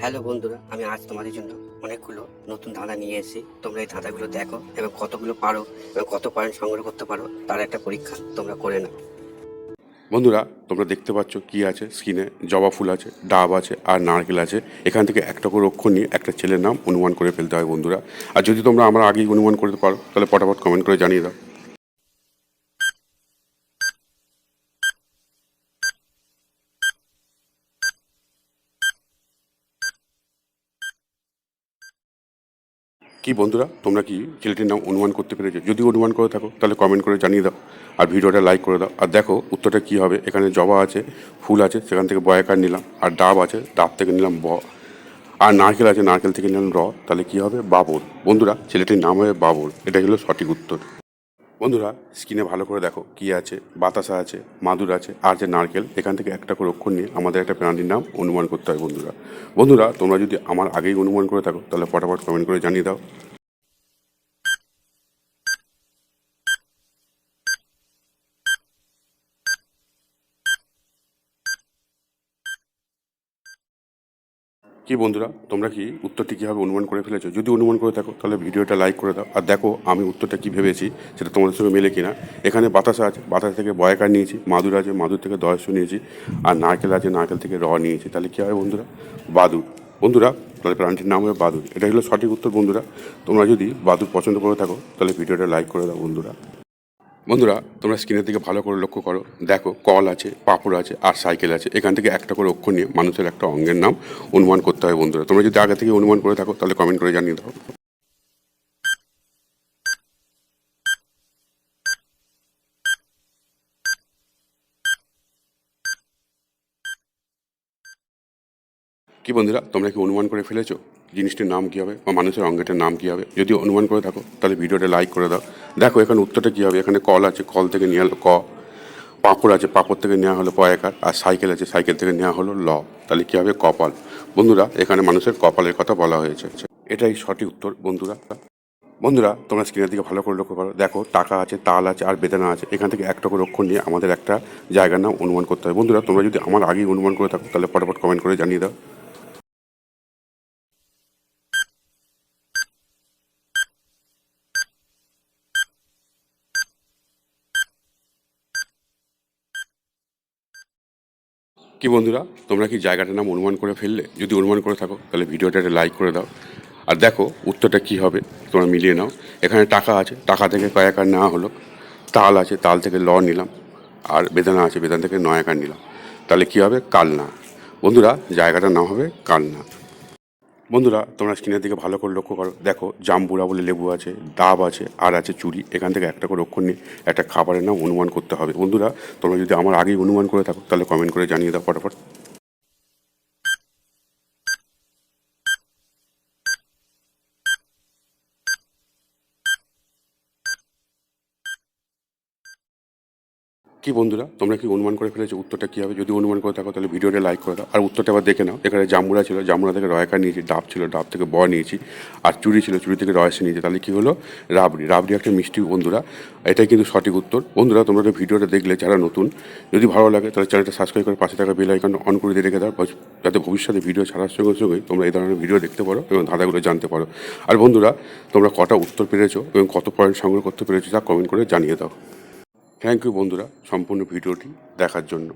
Hello বন্ধুরা, আমি আজ তোমাদের জন্য অনেকগুলো নতুন ধাঁধা নিয়ে এসেছি। তোমরা এই ধাঁধাগুলো দেখো, এবং কতগুলো পারো, এবং কত পয়েন্ট সংগ্রহ করতে পারো, তার একটা পরীক্ষা তোমরা করে নাও। বন্ধুরা, তোমরা দেখতে পাচ্ছ কি আছে স্কিনে। জবা ফুল আছে, ডাব আছে, আর নারকেল আছে। এখান থেকে একটা করে অক্ষর নিয়ে একটা ছেলের নাম অনুমান করে ফেলতে হয় বন্ধুরা। আর যদি তোমরা আমরা আগেই অনুমান করতে পারো, তাহলে পটাপট কমেন্ট করে জানিয়ে দাও। কি বন্ধুরা, তোমরা কি ছেলেটির নাম অনুমান করতে পেরেছ? যদি অনুমান করে থাকো, তাহলে কমেন্ট করে জানিয়ে দাও আর ভিডিওটা লাইক করে দাও। আর দেখো, উত্তরটা কি হবে? এখানে জবা আছে, ফুল আছে, সেখান থেকে বয়াকার নিলাম, আর ডাব আছে, ডাব থেকে নিলাম ব। আর নারকেল আছে, নারকেল থেকে নিলাম র। তাহলে কি হবে? বাবর। বন্ধুরা, ছেলেটির নাম হবে বাবর। এটা হলো সঠিক উত্তর। বন্ধুরা স্কিনে ভালো করে দেখো কি আছে, বাতাসা আছে, মাদুর আছে, আর যে নারকেল, এখান থেকে একটা করে অক্ষর নিয়ে আমাদের একটা প্রাণীর নাম অনুমান করতে হয় বন্ধুরা। বন্ধুরা, তোমরা যদি আমার আগেই অনুমান করে থাকো, তাহলে ফটাফট কমেন্ট করে জানিয়ে দাও। কি বন্ধুরা, তোমরা কি উত্তরটি কীভাবে অনুমান করে ফেলেছো? যদি অনুমান করে থাকো, তাহলে ভিডিওটা লাইক করে দাও। আর দেখো, আমি উত্তরটা কী ভেবেছি, সেটা তোমাদের সঙ্গে মেলে কিনা। এখানে বাতাসা আছে, বাতাস থেকে বয়াকার নিয়েছি, মাদুর আছে, মাদুর থেকে দয়স্য নিয়েছি, আর নারকেল আছে, নারকেল থেকে র নিয়েছি। তাহলে কী হবে বন্ধুরা? বাদুর। বন্ধুরা, তাহলে প্রাণীটির নাম হবে বাদুর। এটা হলো সঠিক উত্তর বন্ধুরা। তোমরা যদি বাদুর পছন্দ করে থাকো, তাহলে ভিডিওটা লাইক করে দাও বন্ধুরা। বন্ধুরা, তোমরা স্ক্রিনের দিকে ভালো করে লক্ষ্য করো। দেখো, কল আছে, পাপড় আছে আর সাইকেল আছে। এখান থেকে একটা করে অক্ষর নিয়ে, মানুষের একটা অঙ্গের নাম অনুমান করতে হয় বন্ধুরা। তোমরা যদি আগে থেকে অনুমান করে থাকো, তাহলে কমেন্ট করে জানিয়ে দাও। কি বন্ধুরা, তোমরা কি অনুমান করে ফেলেছো? জিনিসটির নাম কী হবে? বা মানুষের অঙ্গেটার নাম কী হবে? যদি অনুমান করে থাকো, তাহলে ভিডিওটা লাইক করে দাও। দেখো, এখানে উত্তরটা কী হবে? এখানে কল আছে, কল থেকে নেওয়া হলো ক। পাঁপড় আছে, পাঁপড় থেকে নেওয়া হলো পয়াকার আর সাইকেল আছে, সাইকেল থেকে নেওয়া হলো ল। তাহলে কী হবে? কপাল। বন্ধুরা, এখানে মানুষের কপালের কথা বলা হয়েছে। এটাই সঠিক উত্তর, বন্ধুরা। বন্ধুরা, তোমরা স্ক্রিনের দিকে ভালো করে লক্ষ্য করো। দেখো, টাকা আছে, তাল আছে, আর বেদনা আছে। এখান থেকে একটা করে অক্ষর নিয়ে আমাদের একটা জায়গার নাম অনুমান করতে হয় বন্ধুরা, তোমরা যদি আমার আগেই অনুমান করে থাকো, তাহলে ফটাফট কমেন্ট করে জানিয়ে দাও। কি বন্ধুরা, তোমরা কি জায়গাটার নাম অনুমান করে ফেললে? যদি অনুমান করে থাকো, তাহলে ভিডিওটা একটা লাইক করে দাও। আর দেখো, উত্তরটা কি হবে, তোমরা মিলিয়ে নাও। এখানে টাকা আছে, টাকা থেকে কয়েকার নেওয়া হলো। তাল আছে, তাল থেকে ল নিলাম। আর বেদানা আছে, বেদানা থেকে নয়াকার নিলাম। তাহলে কি হবে? কালনা। বন্ধুরা, জায়গাটার নাম হবে কালনা। বন্ধুরা, তোমরা স্ক্রিনের দিকে ভালো করে লক্ষ্য করো। দেখো, জাম্বুরা বলে লেবু আছে, ডাব আছে, আর আছে চুরি। এখান থেকে একটা করে অক্ষর নিয়ে একটা খাবারের নাম অনুমান করতে হবে। বন্ধুরা, তোমরা যদি আমার আগেই অনুমান করে থাকো, তাহলে কমেন্ট করে জানিয়ে দাও, ফটাফট। কি বন্ধুরা? তোমরা কি অনুমান করে ফেলেছো উত্তরটা কী হবে? যদি অনুমান করে থাকো, তাহলে ভিডিওটা লাইক করে দাও। আর উত্তরটা আবার দেখে নাও। এখানে জামুরা ছিল। জামুরা থেকে রয়কা নিয়েছি, ডাব ছিল। ডাব থেকে ব নিয়েছি। আর চুরি ছিল। চুরি থেকে রয়সে নিয়েছি। তাহলে কী হলো? রাবড়ি। রাবড়ি একটা মিষ্টি বন্ধুরা। এটাই কিন্তু সঠিক উত্তর। বন্ধুরা, তোমরা ভিডিওটা দেখলে যারা নতুন, যদি ভালো লাগে, তাহলে চ্যানেলটা সাবস্ক্রাইব করে পাশে থাকা বেল আইকন অন করে দিয়ে রেখে দাও। যাতে ভবিষ্যতে ভিডিও ছাড়ার সঙ্গে সঙ্গে তোমরা এই ধরনের ভিডিও দেখতে পারো এবং ধাঁধাগুলো জানতে পারো। আর বন্ধুরা, তোমরা কটা উত্তর পেরেছ এবং কত পয়েন্ট সংগ্রহ করতে পেরেছ তা কমেন্ট করে জানিয়ে দাও। থ্যাংক ইউ বন্ধুরা সম্পূর্ণ ভিডিওটি দেখার জন্য।